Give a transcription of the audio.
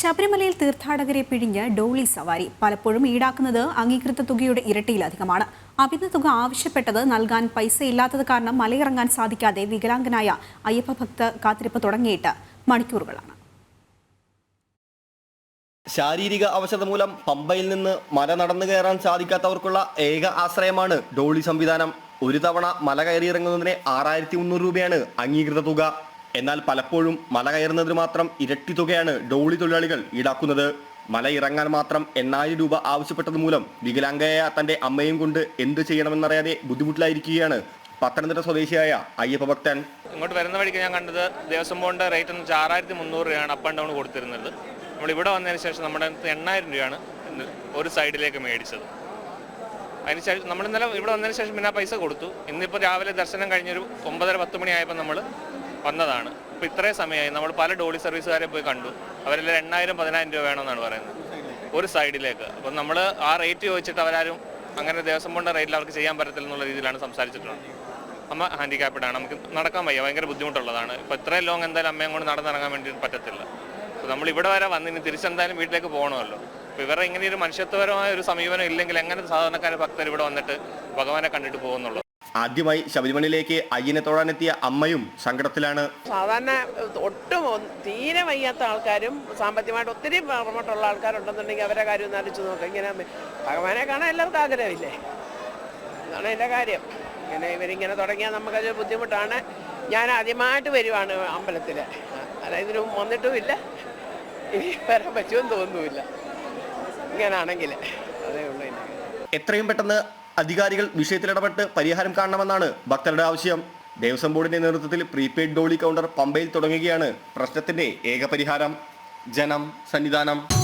ശബരിമലയിൽ തീർത്ഥാടകരെ പിഴിഞ്ഞ് ഡോളി സവാരി. പലപ്പോഴും ഈടാക്കുന്നത് അംഗീകൃത തുകയുടെ ഇരട്ടിയിലധികമാണ്. അമിത തുക ആവശ്യപ്പെട്ടത് നൽകാൻ പൈസ ഇല്ലാത്തത് കാരണം മലയിറങ്ങാൻ സാധിക്കാതെ വികലാംഗനായ അയ്യപ്പ ഭക്ത കാത്തിരിപ്പ് തുടങ്ങിയിട്ട് മണിക്കൂറുകളാണ്. ശാരീരിക അവശത മൂലം പമ്പയിൽ നിന്ന് മല നടന്നു കയറാൻ സാധിക്കാത്തവർക്കുള്ള ഏക ആശ്രയമാണ് ഡോളി സംവിധാനം. ഒരു തവണ മല കയറിയിറങ്ങുന്നതിന് ആറായിരത്തി മുന്നൂറ് രൂപയാണ് അംഗീകൃത തുക. എന്നാൽ പലപ്പോഴും മല കയറുന്നതിന് മാത്രം ഇരട്ടി തുകയാണ് ഡോളി തൊഴിലാളികൾ ഈടാക്കുന്നത്. മല ഇറങ്ങാൻ മാത്രം എണ്ണായിരം രൂപ ആവശ്യപ്പെട്ടത് മൂലം വികലാംഗയായ തന്റെ അമ്മയും കൊണ്ട് എന്ത് ചെയ്യണമെന്നറിയാതെ ബുദ്ധിമുട്ടിലായിരിക്കുകയാണ് പത്തനംതിട്ട സ്വദേശിയായ അയ്യപ്പ ഭക്തൻ. ഇങ്ങോട്ട് വരുന്ന വഴിക്ക് ഞാൻ കണ്ടത് ദേവസ്വം ബോണ്ട് റേറ്റ് എന്ന് വെച്ചാൽ ആറായിരത്തി മുന്നൂറ് രൂപയാണ് അപ്പ് ആൻഡ് ഡൗൺ കൊടുത്തിരുന്നത്. നമ്മൾ ഇവിടെ വന്നതിന് ശേഷം നമ്മുടെ അടുത്ത് എണ്ണായിരം രൂപയാണ് ഒരു സൈഡിലേക്ക് മേടിച്ചത്. അതിന് ശേഷം നമ്മൾ ഇന്നലെ ഇവിടെ വന്നതിന് ശേഷം പിന്നെ പൈസ കൊടുത്തു. ഇന്നിപ്പോൾ രാവിലെ ദർശനം കഴിഞ്ഞൊരു ഒമ്പതര പത്ത് മണിയായപ്പോൾ നമ്മൾ വന്നതാണ്. ഇപ്പോൾ ഇത്രയും സമയമായി. നമ്മൾ പല ഡോളി സർവീസുകാരെ പോയി കണ്ടു. അവരെല്ലാം എണ്ണായിരം പതിനായിരം രൂപ വേണമെന്നാണ് പറയുന്നത്. ഒരു സൈഡിലേക്ക്. അപ്പം നമ്മൾ ആ റേറ്റ് ചോദിച്ചിട്ട് അവരാരും അങ്ങനെ ദേവസ്വം കൊണ്ട് റേറ്റിൽ അവർക്ക് ചെയ്യാൻ പറ്റത്തില്ല എന്നുള്ള രീതിയിലാണ് സംസാരിച്ചിട്ടുള്ളത്. അമ്മ ഹാൻഡിക്യാപ്ഡ് ആണ്. നമുക്ക് നടക്കാൻ വയ്യ. ഭയങ്കര ബുദ്ധിമുട്ടുള്ളതാണ്. ഇപ്പോൾ ഇത്രയും ലോങ് എന്തായാലും അമ്മയും കൊണ്ട് നടന്നിറങ്ങാൻ വേണ്ടി പറ്റത്തില്ല. അപ്പോൾ നമ്മൾ ഇവിടെ വരെ വന്നിനി തിരിച്ചെന്തായാലും വീട്ടിലേക്ക് പോകണമല്ലോ. അപ്പോൾ ഇവരുടെ ഇങ്ങനെ ഒരു മനുഷ്യത്വപരമായ ഒരു സമീപനം ഇല്ലെങ്കിൽ എങ്ങനെ സാധാരണക്കാരെ ഭക്തർ ഇവിടെ വന്നിട്ട് ഭഗവാനെ കണ്ടിട്ട് പോകുന്നുള്ളൂ? ആദ്യമായി ശബരിമലയിലേക്ക് അയ്യനെ തൊഴാനെത്തിയ അമ്മയും സങ്കടത്തിലാണ്. സാധാരണ ഒട്ടും തീരെ വയ്യാത്ത ആൾക്കാരും സാമ്പത്തികമായിട്ട് ഒത്തിരി പുറമോട്ടുള്ള ആൾക്കാരുണ്ടെന്നുണ്ടെങ്കിൽ അവരെ കാര്യം ഒന്ന് ആലോചിച്ച് നോക്കാം. ഇങ്ങനെ ഭഗവാനെ കാണാൻ എല്ലാവർക്കും ആഗ്രഹമില്ലേ? അതാണ് എന്റെ കാര്യം. ഇങ്ങനെ ഇവരിങ്ങനെ തുടങ്ങിയാൽ നമുക്കത് ബുദ്ധിമുട്ടാണ്. ഞാൻ ആദ്യമായിട്ട് വരുവാണ് അമ്പലത്തിൽ അതായത് ഇതിനു വന്നിട്ടുമില്ല. ഇനി വരാൻ പറ്റുമെന്ന് തോന്നുന്നില്ല ഇങ്ങനാണെങ്കിൽ അതേ ഉള്ളൂ എത്രയും പെട്ടെന്ന് അധികാരികൾ വിഷയത്തിൽ ഇടപെട്ട് പരിഹാരം കാണണമെന്നാണ് ഭക്തരുടെ ആവശ്യം. ദേവസ്വം ബോർഡിന്റെ നേതൃത്വത്തിൽ പ്രീപെയ്ഡ് ഡോളി കൗണ്ടർ പമ്പയിൽ തുടങ്ങുകയാണ് പ്രശ്നത്തിന്റെ ഏക പരിഹാരം. ജനം സന്നിധാനം.